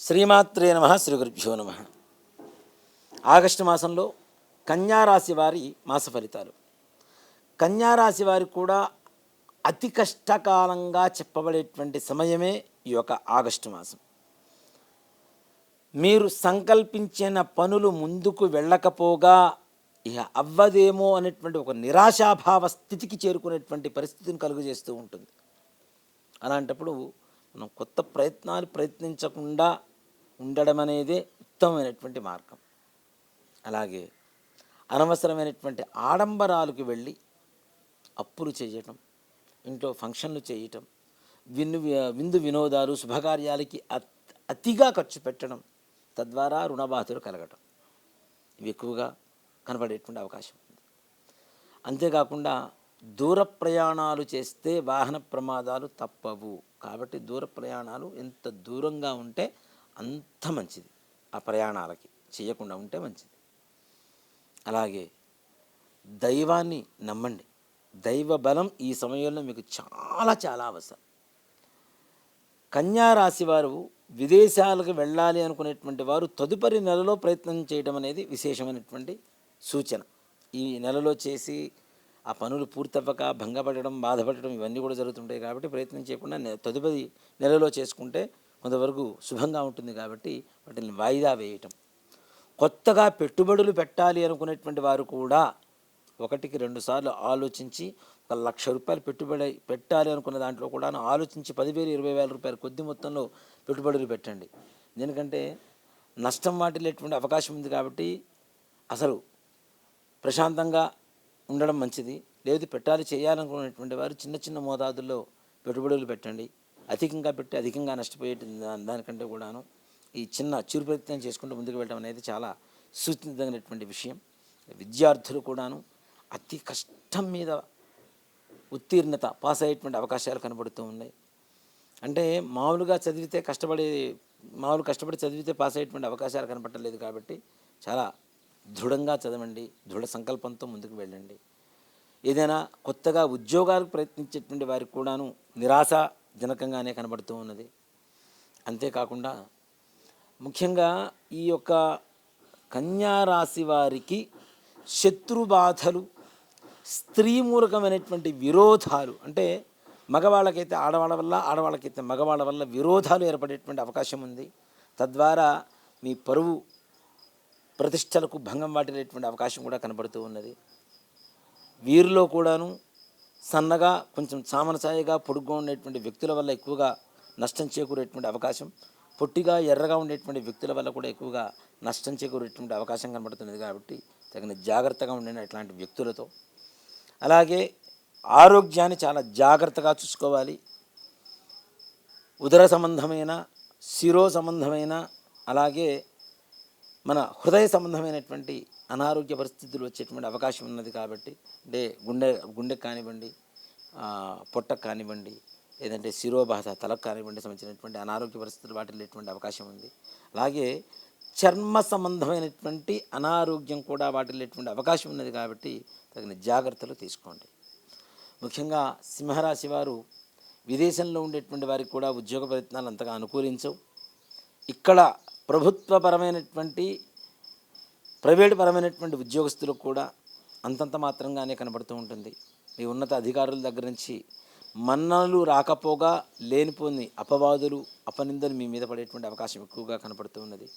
శ్రీమాత్రే నమ శ్రీ గురుభ్యో నమ. ఆగస్టు మాసంలో కన్యారాశి వారి మాస ఫలితాలు. కన్యారాశి వారికి కూడా అతి కష్టకాలంగా చెప్పబడేటువంటి సమయమే ఈ యొక్క ఆగస్టు మాసం. మీరు సంకల్పించిన పనులు ముందుకు వెళ్ళకపోగా ఇక అవ్వదేమో అనేటువంటి ఒక నిరాశాభావ స్థితికి చేరుకునేటువంటి పరిస్థితిని కలుగజేస్తూ ఉంటుంది. అలాంటప్పుడు మనం కొత్త ప్రయత్నాలు ప్రయత్నించకుండా ఉండడం అనేదే ఉత్తమమైనటువంటి మార్గం. అలాగే అనవసరమైనటువంటి ఆడంబరాలకు వెళ్ళి అప్పులు చేయటం ఇంట్లో ఫంక్షన్లు చేయటం విందు విందు వినోదాలు శుభకార్యాలకి అత్- అతిగా ఖర్చు పెట్టడం తద్వారా రుణబాధలు కలగటం. ఇవి ఎక్కువగా కనబడేటువంటి అవకాశం ఉంది. అంతేకాకుండా దూర ప్రయాణాలు చేస్తే వాహన ప్రమాదాలు తప్పవు. కాబట్టి దూర ప్రయాణాలు ఎంత దూరంగా ఉంటే అంత మంచిది. ఆ ప్రయాణాలకి చేయకుండా ఉంటే మంచిది. అలాగే దైవాన్ని నమ్మండి. దైవ బలం ఈ సమయంలో మీకు చాలా చాలా అవసరం. కన్యా రాశి వారు విదేశాలకు వెళ్ళాలి అనుకునేటువంటి వారు తదుపరి నెలలో ప్రయత్నం చేయడం అనేది విశేషమైనటువంటి సూచన. ఈ నెలలో చేసి ఆ పనులు పూర్తవ్వక భంగపడడం బాధపడడం ఇవన్నీ కూడా జరుగుతుంటాయి కాబట్టి ప్రయత్నం చేయకుండా తదుపరి నెలలో చేసుకుంటే కొంతవరకు శుభంగా ఉంటుంది కాబట్టి వాటిని వాయిదా వేయటం. కొత్తగా పెట్టుబడులు పెట్టాలి అనుకునేటువంటి వారు కూడా ఒకటికి రెండు సార్లు ఆలోచించి ఒక లక్ష రూపాయలు పెట్టుబడి పెట్టాలి అనుకున్న దాంట్లో కూడా ఆలోచించి పదివేలు ఇరవై వేల రూపాయలు కొద్ది మొత్తంలో పెట్టుబడులు పెట్టండి. ఎందుకంటే నష్టం వాటిల్లేటువంటి అవకాశం ఉంది కాబట్టి అసలు ప్రశాంతంగా ఉండడం మంచిది. లేదు పెట్టాలి చేయాలనుకునేటువంటి వారు చిన్న చిన్న మోతాదుల్లో పెట్టుబడులు పెట్టండి. అధికంగా పెట్టి అధికంగా నష్టపోయే దానికంటే కూడాను ఈ చిన్న చిరు ప్రయత్నం చేసుకుంటూ ముందుకు వెళ్ళడం అనేది చాలా సూచించదగినటువంటి విషయం. విద్యార్థులు కూడాను అతి కష్టం మీద ఉత్తీర్ణత పాస్ అయ్యేటువంటి అవకాశాలు కనబడుతూ ఉన్నాయి. అంటే మామూలుగా చదివితే కష్టపడి మామూలు కష్టపడి చదివితే పాస్ అయ్యేటువంటి అవకాశాలు కనపడలేదు కాబట్టి చాలా దృఢంగా చదవండి దృఢ సంకల్పంతో ముందుకు వెళ్ళండి. ఏదైనా కొత్తగా ఉద్యోగాలకు ప్రయత్నించేటువంటి వారికి కూడాను నిరాశ జనకంగానే కనబడుతూ ఉన్నది. అంతేకాకుండా ముఖ్యంగా ఈ యొక్క కన్యా రాశి వారికి శత్రు బాధలు స్త్రీ విరోధాలు అంటే మగవాళ్ళకైతే ఆడవాళ్ళ వల్ల ఆడవాళ్ళకైతే మగవాళ్ళ వల్ల విరోధాలు ఏర్పడేటువంటి అవకాశం ఉంది. తద్వారా మీ పరువు ప్రతిష్టలకు భంగం వాటిల్లేటువంటి అవకాశం కూడా కనబడుతూ ఉన్నది. వీరిలో కూడాను సన్నగా కొంచెం సామనసాయిగా పొడుగ్గా ఉండేటువంటి వ్యక్తుల వల్ల ఎక్కువగా నష్టం చేకూరేటువంటి అవకాశం. పొట్టిగా ఎర్రగా ఉండేటువంటి వ్యక్తుల వల్ల కూడా ఎక్కువగా నష్టం చేకూరేటువంటి అవకాశం కనబడుతున్నది కాబట్టి తగిన జాగ్రత్తగా ఉండండి అట్లాంటి వ్యక్తులతో. అలాగే ఆరోగ్యాన్ని చాలా జాగ్రత్తగా చూసుకోవాలి. ఉదర సంబంధమైన శిరో సంబంధమైన అలాగే మన హృదయ సంబంధమైనటువంటి అనారోగ్య పరిస్థితులు వచ్చేటువంటి అవకాశం ఉన్నది కాబట్టి అంటే గుండె గుండెకు కానివ్వండి పొట్టకు కానివ్వండి లేదంటే శిరోబాధ తలకు కానివ్వండి సంబంధించినటువంటి అనారోగ్య పరిస్థితులు వాటిల్లేటువంటి అవకాశం ఉంది. అలాగే చర్మ సంబంధమైనటువంటి అనారోగ్యం కూడా వాటిల్లేటువంటి అవకాశం ఉన్నది కాబట్టి తగిన జాగ్రత్తలు తీసుకోండి. ముఖ్యంగా సింహరాశి వారు విదేశంలో ఉండేటువంటి వారికి కూడా ఉద్యోగ ప్రయత్నాలు అంతగా అనుకూలించవు. ఇక్కడ ప్రభుత్వపరమైనటువంటి ప్రైవేటు పరమైనటువంటి ఉద్యోగస్తులకు కూడా అంతంత మాత్రంగానే కనబడుతూ ఉంటుంది. మీ ఉన్నత అధికారుల దగ్గర నుంచి మన్నలు రాకపోగా లేనిపోని అపవాదులు అపనిందలు మీ మీద పడేటువంటి అవకాశం ఎక్కువగా కనపడుతూ ఉన్నది.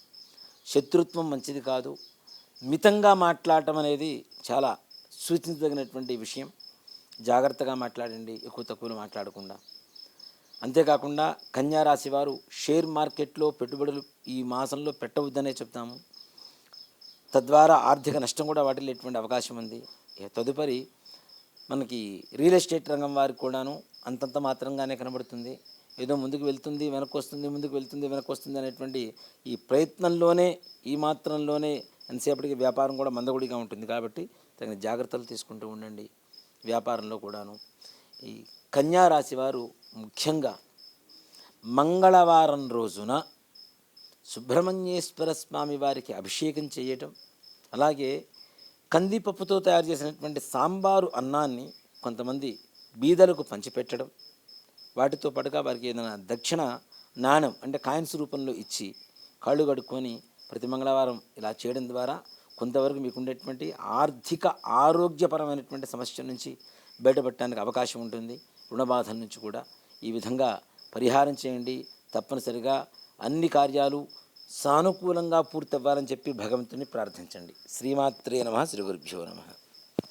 శత్రుత్వం మంచిది కాదు. మితంగా మాట్లాడటం అనేది చాలా సూచించదగినటువంటి విషయం. జాగ్రత్తగా మాట్లాడండి ఎక్కువ తక్కువలు మాట్లాడకుండా. అంతేకాకుండా కన్యా రాశి వారు షేర్ మార్కెట్లో పెట్టుబడులు ఈ మాసంలో పెట్టవద్దనే చెప్తాము. తద్వారా ఆర్థిక నష్టం కూడా వాటిల్లేటువంటి అవకాశం ఉంది. తదుపరి మనకి రియల్ ఎస్టేట్ రంగం వారికి కూడాను అంతంత మాత్రంగానే కనబడుతుంది. ఏదో ముందుకు వెళ్తుంది వెనక్కి వస్తుంది ముందుకు వెళ్తుంది వెనక్కి వస్తుంది అనేటువంటి ఈ ప్రయత్నంలోనే ఈ మాత్రంలోనే ఎంతసేపటికి వ్యాపారం కూడా మందగుడిగా ఉంటుంది. కాబట్టి తగిన జాగ్రత్తలు తీసుకుంటూ ఉండండి వ్యాపారంలో కూడాను. ఈ కన్యా రాశి వారు ముఖ్యంగా మంగళవారం రోజున సుబ్రహ్మణ్యేశ్వర స్వామి వారికి అభిషేకం చేయటం అలాగే కందిపప్పుతో తయారు చేసినటువంటి సాంబారు అన్నాన్ని కొంతమంది బీదలకు పంచిపెట్టడం వాటితో పాటుగా వారికి ఏదైనా దక్షిణ నాణం అంటే కాయిన్స్ రూపంలో ఇచ్చి కాళ్ళు కడుక్కొని ప్రతి మంగళవారం ఇలా చేయడం ద్వారా కొంతవరకు మీకుండేటువంటి ఆర్థిక ఆరోగ్యపరమైనటువంటి సమస్య నుంచి బయటపడటానికి అవకాశం ఉంటుంది. రుణబాధల నుంచి కూడా ఈ విధంగా పరిహారం చేయండి. తప్పనిసరిగా అన్ని కార్యాలు సానుకూలంగా పూర్తవ్వాలని చెప్పి భగవంతుని ప్రార్థించండి. శ్రీమాత్రే నమ శ్రీ గురుభ్యో నమ.